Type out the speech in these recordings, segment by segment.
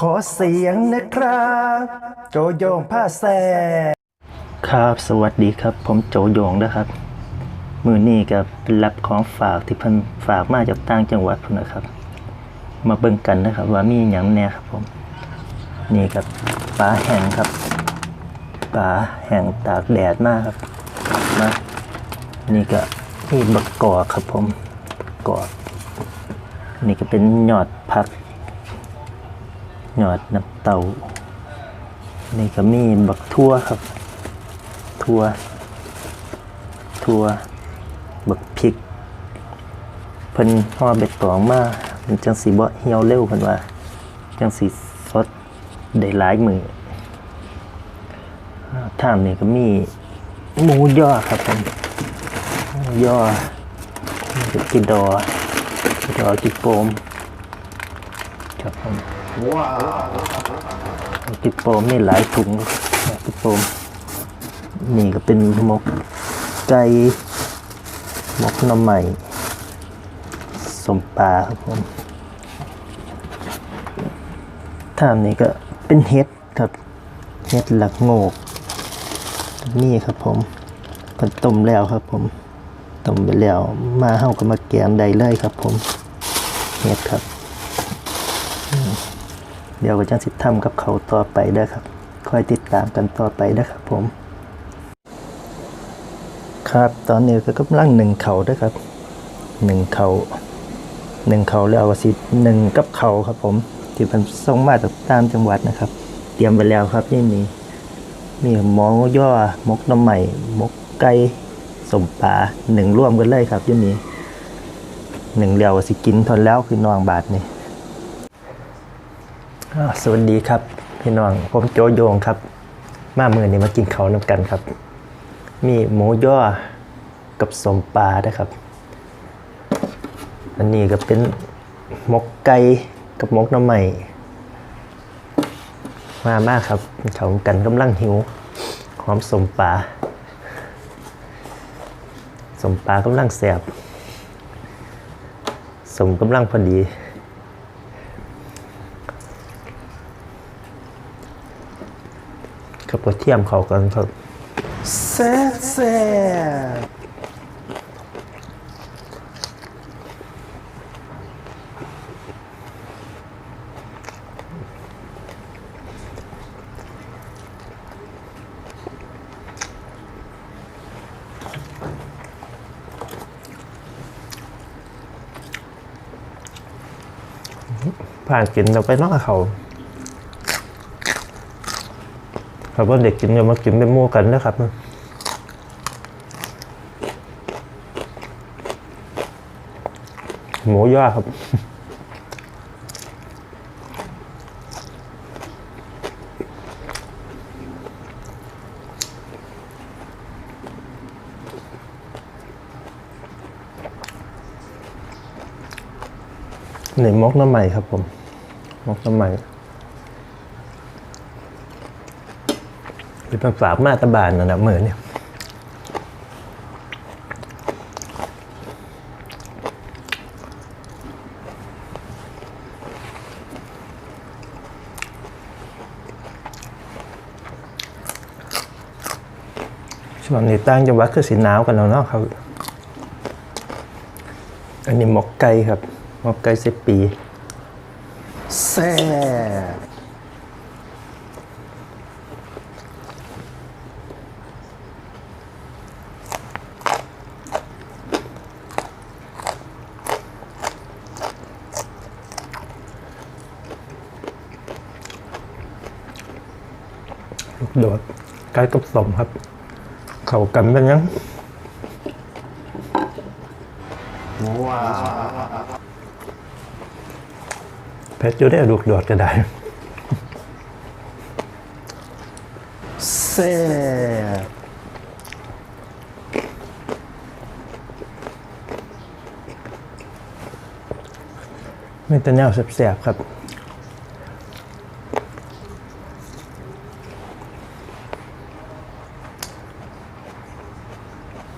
ขอเสียงนะครับ โจโยงผ้าแซครับสวัสดีครับ ผมโจโยงนะครับ มือนี้กับรับของฝากที่เพิ่นฝากมาจากต่างจังหวัดพุ่นนะครับ มาเบิ่งกันนะครับ ว่ามีหยังแน่ครับผม นี่ครับปลาแห้งครับปลาแห้งตากแดดมากครับมานี่ก็มีบักกอกครับผมกกอกนี่ก็เป็นยอดผัก ยอดน้ำเต้านี่ก็มีบักทั่วครับ ทั่ว ทั่ว บักพริก เพิ่นห่อเบ็ดตองมามันจังสีบ่เหี่ยวเร็วเพิ่นว่า จังสีสดได้หลายมืออ่าท่ามนี่ก็มีหมูย่อครับผมย่อกินดอกินดอกินโปมครับผม กิบโปมนี่หลายถุงกิบโปมนี่ก็เป็นหมกไก่หมกน้ำใหม่สมปลาครับผมท่ามนี้ก็เป็นเห็ดครับเห็ดหลักโงก นี่ครับผมก็ต้มแล้วครับผมต้มไปแล้วมาเฮาก็มาแกงได้เลยครับผมเห็ดครับ เดี๋ยวก็จะสิทำกับเขาต่อไปเด้ครับคอยติดตามกันต่อไปเด้ครับผม ครับตอนนี้ก็กำลังหนึ่งเขาด้ครับหนึ่งเขาหนึ่งเขาแล้วก็สิหนึ่งกับเขาครับ ผมที่เป็นส่งมาจากตามจังหวัดนะครับ เตรียมไปแล้วครับนี่มีมีหมอย่อหมกน้ำใหม่หมกไก่สมปลาหนึ่งร่วมกันเลยครับยี่นี้หนึ่งเดียวสิกินทนแล้วคือนองบาทนี่ สวัสดีครับ พี่น้องผมโจโยงครับ มาเมื่อนี้มากินเขาน้ำกันครับ มีหมูย่อกับสมปลานะครับ อันนี้ก็เป็นหมกไก่กับหมกน้ำใหม่ มามากครับเขากันกำลังหิวหอมสมปลาสมปลากำลังแสบสมกำลังพอดี กับกระเทียมเขากันครับแซ่บแซ่บผ่านกินเราไปนอกเขา ครับว่าเด็กกินอย่ามากินเป็นมู่กันนะครับหมูย่อครับหนึ่งมกน้ำใหม่ครับผม มกน้ำใหม่ เป็นฝามาตบานนะนะเหมือนเนี่ยช่วงนี้ตั้งจังหวัดคือสีหนาวกันแล้วเนาะครับ อันนี้หมกไก่ครับ หมกไก่สิบปีแซ่บ โดดใกล้กับสมครับ เขากันเป็นยังเพชรอยู่ได้ลูกโดดก็ได้แซ่บไม่แต่แนวแซ่บๆครับ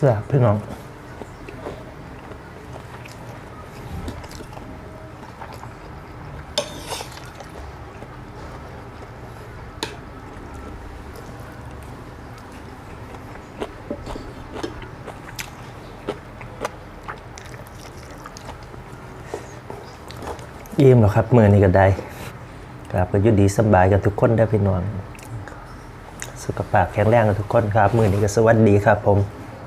แซ่บพี่น้องยิ้มหรอครับมือนี้ก็ได้ครับก็ยุดีสบายกันทุกคนได้พี่น้องสุขภาพแข็งแรงกันทุกคนครับ มือนี้ก็สวัสดีครับผม